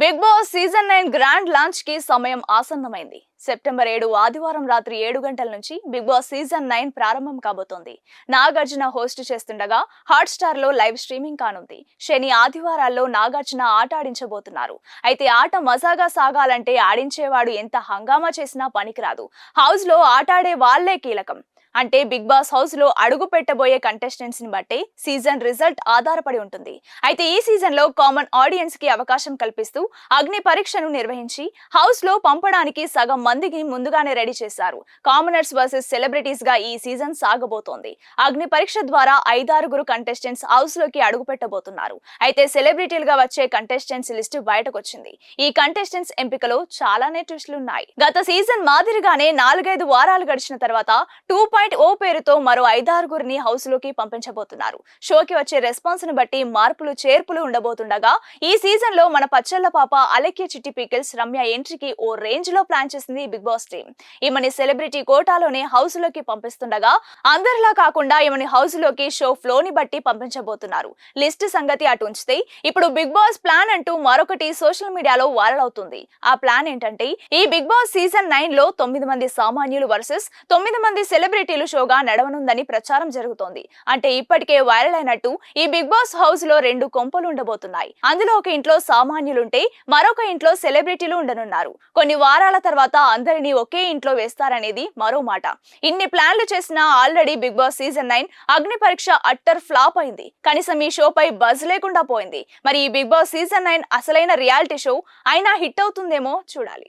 Bigg Boss season nine grand లాంచ్కి సమయం ఆసన్నమైంది. September ఏడు ఆదివారం రాత్రి ఏడు గంటల నుంచి బిగ్ బాస్ సీజన్ నైన్ ప్రారంభం కాబోతోంది. నాగార్జున హోస్ట్ చేస్తుండగా హాట్ స్టార్లో లైవ్ స్ట్రీమింగ్ కానుంది. శని ఆదివారాల్లో నాగార్జున ఆట ఆడించబోతున్నారు. అయితే ఆట మజాగా సాగాలంటే ఆడించేవాడు ఎంత హంగామా చేసినా పనికిరాదు. హౌస్లో ఆట ఆడే వాళ్ళే కీలకం. అంటే బిగ్ బాస్ హౌస్లో అడుగు పెట్టబోయే కంటెస్టెంట్స్ని బట్టి సీజన్ రిజల్ట్ ఆధారపడి ఉంటుంది. అయితే ఈ సీజన్లో కామన్ ఆడియన్స్కి అవకాశం కల్పిస్తూ అగ్ని పరీక్షను నిర్వహించి హౌస్లో పంపడానికి సగం మందికి ముందుగానే రెడీ చేశారు. కామనర్స్ వర్సెస్ సెలబ్రిటీస్గా ఈ సీజన్ సాగబోతోంది. అగ్ని పరీక్ష ద్వారా ఐదారుగురు కంటెస్టెంట్స్ హౌస్లోకి అడుగు పెట్టబోతున్నారు. అయితే సెలబ్రిటీలుగా వచ్చే కంటెస్టెంట్స్ లిస్ట్ బయటకు వచ్చింది ఈ కంటెస్టెంట్స్ ఎంపికలో చాలానే ట్విస్టులు ఉన్నాయి గత సీజన్ మాదిరిగానే నాలుగైదు వారాలు గడిచిన తర్వాత టూ పాయింట్ ఓ పేరుతో మరో ఐదారుగురిని హౌస్లోకి పంపించబోతున్నారు. షోకి వచ్చే రెస్పాన్స్ను బట్టి మార్పులు చేర్పులు ఉండబోతుండగా ఈ సీజన్లో మన పచ్చళ్ళ పాప అలెక్య చిట్టి పీకిల్స్ రమ్య ఎంట్రీకి ఓ రేంజ్లో ప్లాన్ చేసింది బిగ్ బాస్ టీమ్. ఈమెని సెలబ్రిటీ కోటాలోనే హౌస్లోకి పంపిస్తుండగా అందరిలా కాకుండా ఈమెని హౌస్లోకి షో ఫ్లో ని బట్టి పంపించబోతున్నారు. లిస్ట్ సంగతి అటు ఉంచితే ఇప్పుడు బిగ్ బాస్ ప్లాన్ అంటూ మరొకటి సోషల్ మీడియాలో వైరల్ అవుతుంది. ఆ ప్లాన్ ఏంటంటే ఈ బిగ్ బాస్ సీజన్ నైన్లో తొమ్మిది మంది సామాన్యులు వర్సెస్ తొమ్మిది మంది సెలబ్రిటీలు షోగా నడవనుందని ప్రచారం జరుగుతోంది. అంటే ఇప్పటికే వైరల్ అయినట్టు ఈ బిగ్ బాస్ హౌస్లో రెండు కొంపలు ఉండబోతున్నాయి. అందులో ఒక ఇంట్లో సామాన్యులుంటే మరొక ఇంట్లో సెలబ్రిటీలు ఉండనున్నారు. కొన్ని వారాల తర్వాత అందరినీ ఒకే ఇంట్లో వేస్తారనేది మరో మాట. ఇన్ని ప్లాన్లు చేసిన already Bigg Boss season nine Agni Pariksha utter flop అయింది. కనీసం ఈ షోపై బజ్ లేకుండా పోయింది. మరి ఈ బిగ్ బాస్ సీజన్ నైన్ అసలైన రియాలిటీ షో అయినా హిట్ అవుతుందేమో చూడాలి.